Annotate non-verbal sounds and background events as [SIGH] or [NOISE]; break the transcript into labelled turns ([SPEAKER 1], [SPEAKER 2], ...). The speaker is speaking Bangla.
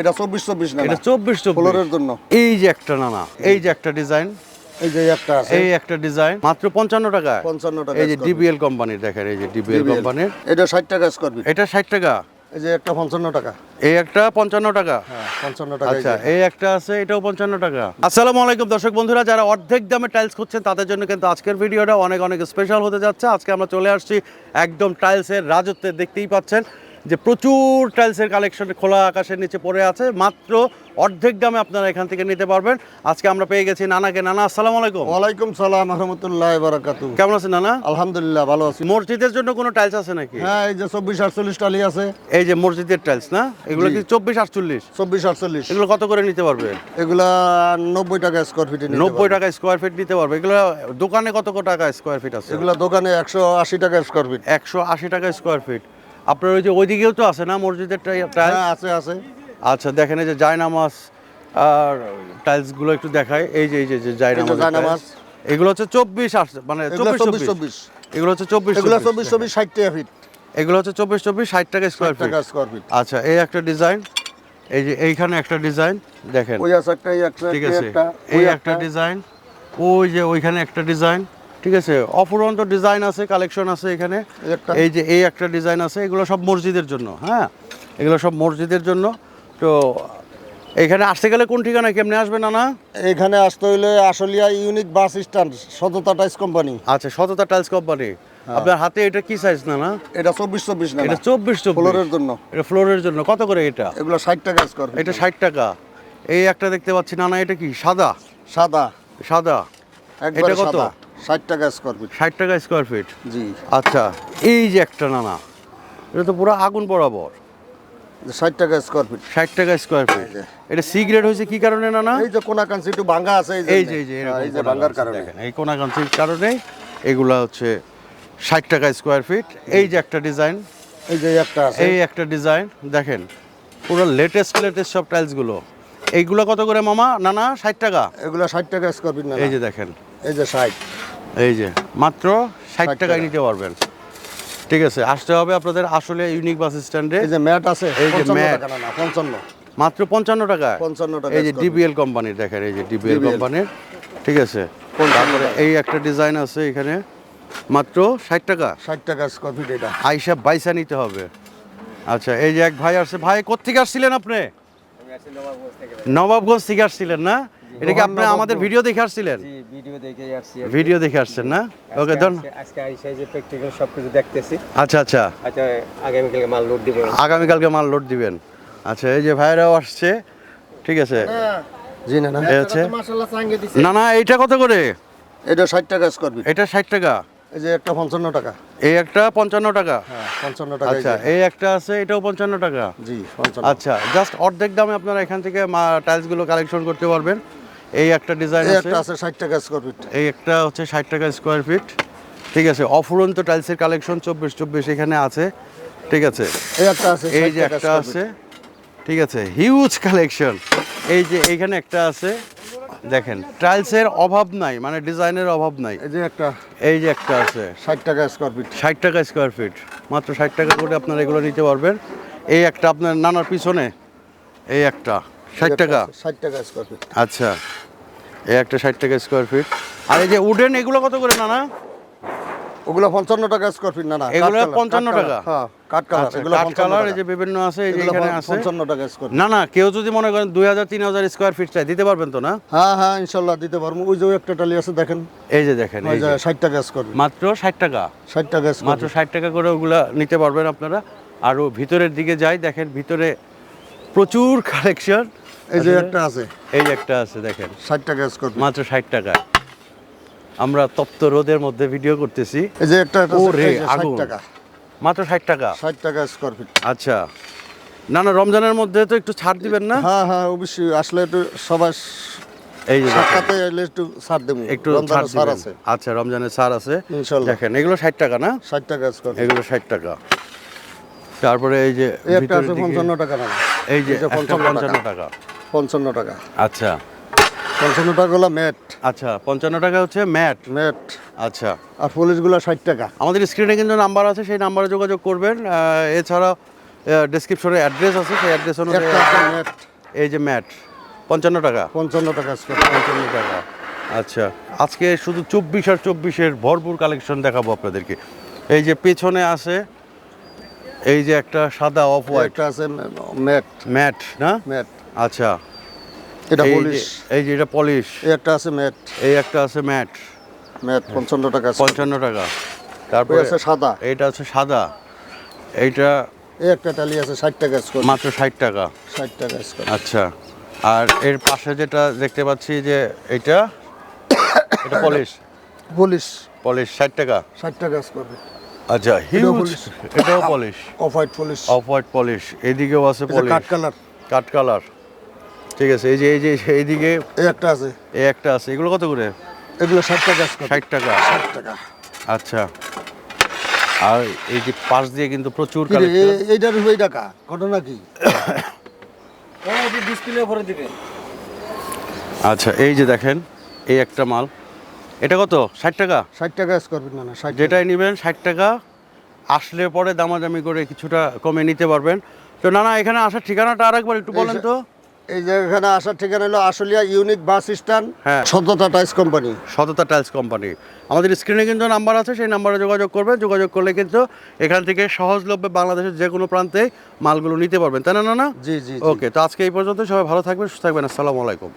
[SPEAKER 1] এটা চব্বিশ চব্বিশ না
[SPEAKER 2] এটা চব্বিশ চব্বিশ।
[SPEAKER 1] ফ্লোরের জন্য।
[SPEAKER 2] এই যে একটা নানা এই যে একটা ডিজাইন
[SPEAKER 1] এই যে একটা
[SPEAKER 2] এই একটা ডিজাইন মাত্র পঞ্চান্ন টাকা।
[SPEAKER 1] 55 টাকা
[SPEAKER 2] এই যে ডিবিএল কোম্পানির দেখেন এই যে ডিবিএল কোম্পানির
[SPEAKER 1] এটা ষাট টাকা স্কোয়ার ফিট
[SPEAKER 2] এটা ষাট টাকা।
[SPEAKER 1] এই যে একটা পঞ্চান্ন টাকা।
[SPEAKER 2] এই একটা পঞ্চান্ন টাকা।
[SPEAKER 1] হ্যাঁ পঞ্চান্ন টাকা
[SPEAKER 2] আচ্ছা এই একটা আছে এটাও পঞ্চান্ন টাকা। আসসালামু আলাইকুম দর্শক বন্ধুরা যারা অর্ধেক দামে টাইলস খুঁজছেন তাদের জন্য কিন্তু আজকের ভিডিওটা অনেক অনেক স্পেশাল হতে যাচ্ছে। আজকে আমরা চলে আসছি একদম টাইলসের রাজত্বে দেখতেই পাচ্ছেন। যে প্রচুর টাইলসের কালেকশন খোলা আকাশের নিচে পড়ে আছে মাত্র অর্ধেক দামে আপনারা এখান থেকে নিতে পারবেন। আজকে আমরা পেয়ে গেছি নানাকে। নানা আসসালামু আলাইকুম।
[SPEAKER 1] ওয়ালাইকুম সালাম রহমতুল্লাহ বারাকাতু
[SPEAKER 2] কেমন আছেন নানা?
[SPEAKER 1] আলহামদুলিল্লাহ ভালো আছি।
[SPEAKER 2] মসজিদের জন্য কোনো টাইলস আছে নাকি?
[SPEAKER 1] হ্যাঁ এই যে চব্বিশ আটচল্লিশ টালি আছে।
[SPEAKER 2] এই যে মসজিদের টাইলস না? এগুলো কি চব্বিশ আটচল্লিশ?
[SPEAKER 1] চব্বিশ আটচল্লিশ।
[SPEAKER 2] এগুলো কত করে নিতে পারবে?
[SPEAKER 1] এগুলা নব্বই টাকা স্কোয়ার ফিটে
[SPEAKER 2] নব্বই টাকা স্কোয়ার ফিট নিতে পারবে। এগুলো দোকানে কত কত টাকা স্কোয়ার ফিট আছে?
[SPEAKER 1] এগুলা দোকানে একশো আশি টাকা স্কোয়ার ফিট
[SPEAKER 2] একশো আশি টাকা স্কোয়ার ফিট আপনার ওই যে ওইদিকেও তো আছে না মসজিদের
[SPEAKER 1] হ্যাঁ আছে আছে।
[SPEAKER 2] আচ্ছা দেখেন এই যে জায়নামাজ আর টাইলসগুলো একটু দেখায় এই যে এই যে যে জায়নামাজ। এগুলো হচ্ছে চব্বিশ আসছে মানে চব্বিশ
[SPEAKER 1] চব্বিশ
[SPEAKER 2] এগুলো হচ্ছে চব্বিশ
[SPEAKER 1] এগুলা চব্বিশ।
[SPEAKER 2] চব্বিশ
[SPEAKER 1] ষাট টাকা ফিট
[SPEAKER 2] এগুলো হচ্ছে চব্বিশ চব্বিশ ষাট টাকা স্কোয়ার ফিট
[SPEAKER 1] স্কোয়ার ফিট
[SPEAKER 2] আচ্ছা এই একটা ডিজাইন এই যে এইখানে একটা ডিজাইন দেখেন।
[SPEAKER 1] ওই আছে একটা এই একটা
[SPEAKER 2] ঠিক আছে। এই একটা ডিজাইন ওই যে ওইখানে একটা ডিজাইন ঠিক আছে অফুরন্ত ডিজাইন আছে কালেকশন আছে এখানে।
[SPEAKER 1] এই
[SPEAKER 2] যে এই একটা ডিজাইন আছে এগুলো সব মসজিদের জন্য হ্যাঁ? এগুলো সব মসজিদের জন্য। তো এখানে আসতে গেলে কোন ঠিকানা কেমনে আসবে না না
[SPEAKER 1] এখানে আসতে হইলে Asalia unique bus stand Satata tiles company.
[SPEAKER 2] আচ্ছা সততা টাইলস কোম্পানি। আপনার হাতে এটা কি সাইজ না না
[SPEAKER 1] এটা চব্বিশ চব্বিশ না
[SPEAKER 2] এটা চব্বিশ
[SPEAKER 1] ফ্লোরের জন্য।
[SPEAKER 2] এটা ফ্লোরের জন্য। কত করে এটা?
[SPEAKER 1] এগুলো ষাট টাকা স্কোয়ার
[SPEAKER 2] এটা ষাট টাকা। এই একটা দেখতে পাচ্ছি না না এটা কি সাদা?
[SPEAKER 1] সাদা।
[SPEAKER 2] সাদা। এটা কত?
[SPEAKER 1] ষাট টাকা স্কোয়ার ফিট
[SPEAKER 2] ষাট টাকা স্কোয়ার ফিট
[SPEAKER 1] জি।
[SPEAKER 2] আচ্ছা এই যে একটা নানা এটা তো পুরো আগুন বরাবর।
[SPEAKER 1] ষাট টাকা স্কোয়ার ফিট
[SPEAKER 2] ষাট টাকা স্কোয়ার ফিট এটা সি গ্রেড হয়েছে কি কারণে নানা
[SPEAKER 1] এই যে কোনা কাঞ্চি একটু ভাঙ্গা আছে
[SPEAKER 2] এই যে এই যে
[SPEAKER 1] এই যে
[SPEAKER 2] গাছ
[SPEAKER 1] কারণে।
[SPEAKER 2] এই কোনা গাছের কারণে এগুলা হচ্ছে ষাট টাকা স্কোয়ার ফিট এই যে একটা ডিজাইন
[SPEAKER 1] এই যে একটা আছে।
[SPEAKER 2] এই একটা ডিজাইন দেখেন পুরো লেটেস্ট লেটেস্ট সব টাইলসগুলো এইগুলো কত করে মামা? নানা ষাট টাকা
[SPEAKER 1] এগুলো ষাট টাকা স্কোয়ার ফিট না।
[SPEAKER 2] এই যে দেখেন।
[SPEAKER 1] এই যে ষাট।
[SPEAKER 2] এই যে মাত্র ষাট টাকায়
[SPEAKER 1] টাকা।
[SPEAKER 2] নিতে পারবেন। ঠিক আছে আসতে হবে আপনাদের আসলে ইউনিক বাস স্ট্যান্ডে
[SPEAKER 1] এই যে ম্যাট আছে
[SPEAKER 2] এই যে
[SPEAKER 1] পঞ্চান্ন
[SPEAKER 2] mat।
[SPEAKER 1] টাকা না না পঞ্চান্ন।
[SPEAKER 2] মাত্র পঞ্চান্ন টাকা?
[SPEAKER 1] 55 টাকা
[SPEAKER 2] এই যে ডিবিএল কোম্পানির দেখেন এই যে ডিবিএল কোম্পানির ঠিক আছে তারপরে এই একটা ডিজাইন আছে এখানে। মাত্র ষাট টাকা।
[SPEAKER 1] ষাট টাকা স্কোয়ার ফিট এটা।
[SPEAKER 2] আইসা বাইসা নিতে হবে। আচ্ছা এই যে এক ভাই আসছে। ভাই কোথেকে আসছিলেন আপনি? নবাবগঞ্জ থেকে আসছিলেন না? এটা কি আপনি আমাদের ভিডিও দেখে আসছিলেন?
[SPEAKER 3] জি ভিডিও দেখে আসছি
[SPEAKER 2] ভিডিও দেখে আসছেন না? ওকে ধন
[SPEAKER 3] আজকে- আজকে আইসা যে প্র্যাকটিক্যাল সব দেখতেছি।
[SPEAKER 2] আচ্ছা আচ্ছা।
[SPEAKER 3] আচ্ছা আগামীকালকে মাল লোড দিব
[SPEAKER 2] আগামীকালকে মাল লোড দিবেন। আচ্ছা এই যে ভাইরাও আসছে ঠিক আছে?
[SPEAKER 1] জি না না। দিছে।
[SPEAKER 2] না না এইটা কত করে?
[SPEAKER 1] এটা ষাট টাকা স্কোয়ার ফিট
[SPEAKER 2] এটা ষাট টাকা।
[SPEAKER 1] এই যে একটা পঞ্চান্ন টাকা।
[SPEAKER 2] এই একটা পঞ্চান্ন টাকা।
[SPEAKER 1] হ্যাঁ পঞ্চান্ন টাকা
[SPEAKER 2] আচ্ছা এই একটা আছে এটাও পঞ্চান্ন টাকা।
[SPEAKER 1] জি
[SPEAKER 2] আচ্ছা জাস্ট অর্ধেক দামে আপনারা এখান থেকে টাইলসগুলো কালেকশন করতে পারবেন। এই একটা ডিজাইন আছে।
[SPEAKER 1] একটা আছে ষাট টাকা স্কোয়ার ফিট
[SPEAKER 2] এই একটা হচ্ছে ষাট টাকা স্কোয়ার ফিট ঠিক আছে অফুরন্ত টাইলসের কালেকশন চব্বিশ চব্বিশ এখানে আছে। ঠিক আছে।
[SPEAKER 1] এই একটা আছে
[SPEAKER 2] এই যে একটা আছে। ঠিক আছে হিউজ কালেকশন এই যে এইখানে একটা আছে। দেখেন টাইলসের অভাব নাই মানে ডিজাইনের অভাব নাই।
[SPEAKER 1] এই যে একটা।
[SPEAKER 2] এই যে একটা আছে।
[SPEAKER 1] ষাট টাকা স্কোয়ার ফিট
[SPEAKER 2] ষাট টাকা স্কোয়ার ফিট মাত্র ষাট টাকা করে আপনারা এগুলো নিতে পারবেন। এই একটা আপনার নানার পিছনে এই একটা। ষাট টাকা?
[SPEAKER 1] ষাট টাকা স্কোয়ার ফিট
[SPEAKER 2] আচ্ছা। এই একটা ষাট টাকা স্কোয়ার ফিট আর এই যে উডেন এগুলো কত করে নানা?
[SPEAKER 1] ওগুলো পঞ্চান্ন টাকা স্কোয়ার ফিট না না
[SPEAKER 2] এগুলো
[SPEAKER 1] কাঠ কালার,
[SPEAKER 2] 55
[SPEAKER 1] কাঠ
[SPEAKER 2] টাকা?
[SPEAKER 1] হ্যাঁ কাঠ কালার
[SPEAKER 2] আচ্ছা,
[SPEAKER 1] এগুলো
[SPEAKER 2] কাঠ কালার এই যে বিভিন্ন আছে এই যে এখানে আছে।
[SPEAKER 1] পঞ্চান্ন টাকা স্কোয়ার
[SPEAKER 2] না না কেউ যদি মনে করেন দুই হাজার তিন হাজার স্কোয়ার ফিট চাই দিতে পারবেন তো না?
[SPEAKER 1] হ্যাঁ হ্যাঁ ইনশাল্লাহ দিতে পারব। ওই যে একটা টালি আছে দেখেন।
[SPEAKER 2] এই যে দেখেন এই
[SPEAKER 1] যে
[SPEAKER 2] যে।
[SPEAKER 1] ষাট টাকা স্কোয়ার
[SPEAKER 2] মাত্র ষাট টাকা?
[SPEAKER 1] ষাট টাকা
[SPEAKER 2] মাত্র ষাট টাকা করে ওগুলা নিতে পারবেন আপনারা। আরও ভিতরের দিকে যাই দেখেন ভিতরে প্রচুর কালেকশন
[SPEAKER 1] এই যে একটা আছে।
[SPEAKER 2] এই যে একটা আছে দেখেন।
[SPEAKER 1] ষাট টাকা স্কোয়ার
[SPEAKER 2] মাত্র ষাট টাকা। আমরা তপ্ত রোদের মধ্যে ভিডিও করতেছি।
[SPEAKER 1] এই যে একটা
[SPEAKER 2] ওরে, আগুন।
[SPEAKER 1] টাকা।
[SPEAKER 2] মাত্র ষাট টাকা।
[SPEAKER 1] ষাট টাকা স্কোয়ার ফিট
[SPEAKER 2] আচ্ছা। না না রমজানের মধ্যে তো একটু ছাড় দিবেন না?
[SPEAKER 1] হ্যাঁ হ্যাঁ অবশ্যই। আসলে একটু সবাই
[SPEAKER 2] এই যে
[SPEAKER 1] সাক্ষাতে এলে একটু ছাড় দেবো।
[SPEAKER 2] একটু ছাড়
[SPEAKER 1] আছে।
[SPEAKER 2] আচ্ছা রমজানের ছাড় আছে। দেখেন এগুলো ষাট টাকা না?
[SPEAKER 1] ষাট টাকা স্কোয়ার
[SPEAKER 2] এগুলো ষাট টাকা। তারপরে এই যে
[SPEAKER 1] পঞ্চান্ন টাকা না
[SPEAKER 2] এই যে
[SPEAKER 1] এই যে
[SPEAKER 2] একটা
[SPEAKER 1] 55
[SPEAKER 2] পঞ্চান্ন
[SPEAKER 1] টাকা। পঞ্চান্ন টাকা।
[SPEAKER 2] আচ্ছা।
[SPEAKER 1] পঞ্চান্ন টাকা হলো ম্যাট।
[SPEAKER 2] আচ্ছা পঞ্চান্ন টাকা হচ্ছে ম্যাট।
[SPEAKER 1] ম্যাট।
[SPEAKER 2] আচ্ছা।
[SPEAKER 1] আর পলিশগুলো ষাট টাকা।
[SPEAKER 2] আমাদের স্ক্রিনে কিন্তু নাম্বার আছে সেই নাম্বারে যোগাযোগ করবেন। এছাড়া ডেসক্রিপশনে অ্যাড্রেস আছে সেই অ্যাড্রেস অনুযায়ী
[SPEAKER 1] ম্যাট।
[SPEAKER 2] এই যে ম্যাট পঞ্চান্ন টাকা।
[SPEAKER 1] পঞ্চান্ন টাকা
[SPEAKER 2] পঞ্চান্ন টাকা। আচ্ছা আজকে শুধু চব্বিশ আর চব্বিশের ভরপুর কালেকশন দেখাবো আপনাদেরকে। এই যে পেছনে আছে এই যে একটা সাদা অফ হোয়াইট
[SPEAKER 1] আছে ম্যাট।
[SPEAKER 2] ম্যাট না?
[SPEAKER 1] ম্যাট।
[SPEAKER 2] আচ্ছা।
[SPEAKER 1] এটা পলিশ
[SPEAKER 2] এই যে এটা পলিশ
[SPEAKER 1] এই একটা আছে ম্যাট
[SPEAKER 2] এই একটা আছে ম্যাট
[SPEAKER 1] ম্যাট পঞ্চান্ন টাকা।
[SPEAKER 2] পঞ্চান্ন টাকা। তারপরে
[SPEAKER 1] আছে সাদা।
[SPEAKER 2] এটা আছে সাদা। এইটা
[SPEAKER 1] এই একটা টালি আছে ষাট টাকা স্কোয়ার
[SPEAKER 2] মাত্র ষাট টাকা।
[SPEAKER 1] ষাট টাকা স্কোয়ার
[SPEAKER 2] আচ্ছা। আর এর পাশে যেটা দেখতে পাচ্ছি যে এটা এটা পলিশ
[SPEAKER 1] পলিশ
[SPEAKER 2] পলিশ ষাট টাকা।
[SPEAKER 1] ষাট টাকা স্কোয়ার
[SPEAKER 2] আচ্ছা হিউজ। এটাও polish
[SPEAKER 1] off white polish
[SPEAKER 2] off white polish এদিকেও আছে পলিশ
[SPEAKER 1] কাঠ কালার
[SPEAKER 2] কাট কালার ঠিক আছে এই যে এই যে এইদিকে
[SPEAKER 1] এই একটা আছে।
[SPEAKER 2] এই একটা আছে এগুলো কত করে?
[SPEAKER 1] এগুলো ষাট টাকা
[SPEAKER 2] ষাট টাকা?
[SPEAKER 1] ষাট টাকা।
[SPEAKER 2] আচ্ছা। আর এই যে পাশ দিয়ে কিন্তু প্রচুর
[SPEAKER 1] এইটার ওই টাকা? ঘটনা কি? [COUGHS]
[SPEAKER 3] ডিসপ্লে উপরে দিবে।
[SPEAKER 2] আচ্ছা এই যে দেখেন এই একটা মাল। এটা কত? ষাট টাকা?
[SPEAKER 1] ষাট টাকা স্কোয়ার ফিট না না ষাট
[SPEAKER 2] যেটাই নেবেন ষাট টাকা। আসলে পরে দামাদামি করে কিছুটা কমে নিতে পারবেন। তো না না এখানে আসার ঠিকানাটা আরেকবার একটু বলেন তো।
[SPEAKER 1] এই যে এখানে আসার ঠিকানা হলো আশুলিয়া ইউনিক বাস স্ট্যান্ড
[SPEAKER 2] হ্যাঁ।
[SPEAKER 1] Satata tiles company.
[SPEAKER 2] Satata tiles company. আমাদের স্ক্রিনে কিন্তু নাম্বার আছে সেই নাম্বারে যোগাযোগ করবেন। যোগাযোগ করলে কিন্তু এখান থেকে সহজলভ্যে বাংলাদেশের যে কোনো প্রান্তে মালগুলো নিতে পারবেন। তাই না না
[SPEAKER 1] জি জি।
[SPEAKER 2] ওকে তো আজকে এই পর্যন্ত সবাই ভালো থাকবেন সুস্থ থাকবেন। আসসালামু আলাইকুম।